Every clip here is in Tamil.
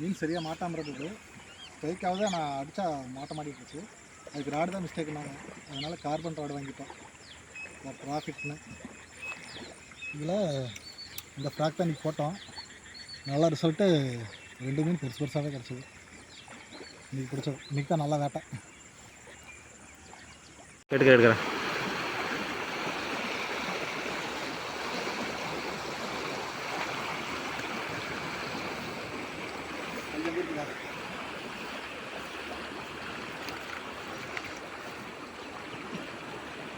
மீன் சரியாக மாட்டாமல் இருந்தது ஸ்ட்ரைக்காவது நான் அடித்தா மாட்ட மாட்டிட்டுருச்சு அதுக்கு ராடு தான் மிஸ்டேக் நாங்கள் அதனால் கார்பன் ராடு வாங்கிட்டோம். ப்ராஃபிட்னு இதில் இந்த ஃப்ராக் தான் போட்டோம். நல்ல ரிசல்ட்டு ரெண்டு மீன் பெருசு பெருசாகவே கிடச்சிது. இன்றைக்கி பிடிச்சது. இன்றைக்கி தான் நல்லா வேட்டை. எடுக்கிறேன் எடுக்கிறேன்.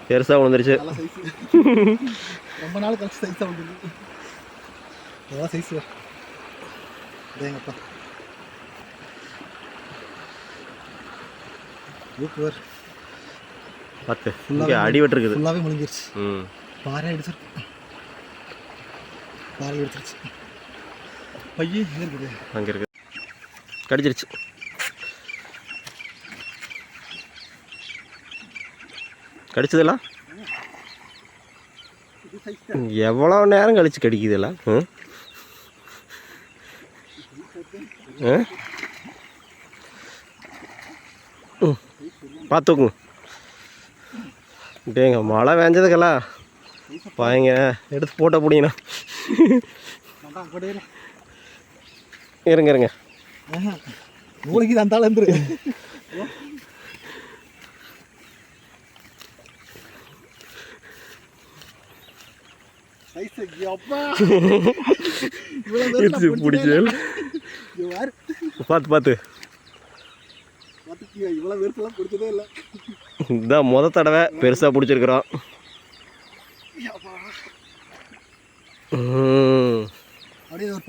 பெருசாக விழுந்துருச்சு ரொம்ப நாள் கழிச்சு சைஸாக வந்துருக்கு எவ்வளோ சைஸ் எங்கப்பா ஊக்குவர் பார்த்து இங்கே அடி வெட்டிருக்குது. ஃபுல்லாகவே முழுங்கிருச்சு. ம். பாறை அடிச்சிருக்கு பாறை எடுத்துருச்சு பையன் இருக்குது? அங்கே இருக்கு. கடிச்சிருச்சு. கடிச்சதில்ல இது சைஸ் எவ்வளோ நேரம் கழிச்சு கடிக்குதுல்ல ம். பார்த்துக்குங்க டேங்க மழை வேஞ்சதுக்கெல்லாம் பாயங்க எடுத்து போட்ட பிடிங்கண்ணா இருங்க இருங்க. மூளைக்கு. இங்க பாரு. பார்த்து பார்த்து இதுதான் முத தடவை பெருசாக பிடிச்சிருக்குறோம்.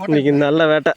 இன்னைக்கு நல்ல வேட்டை.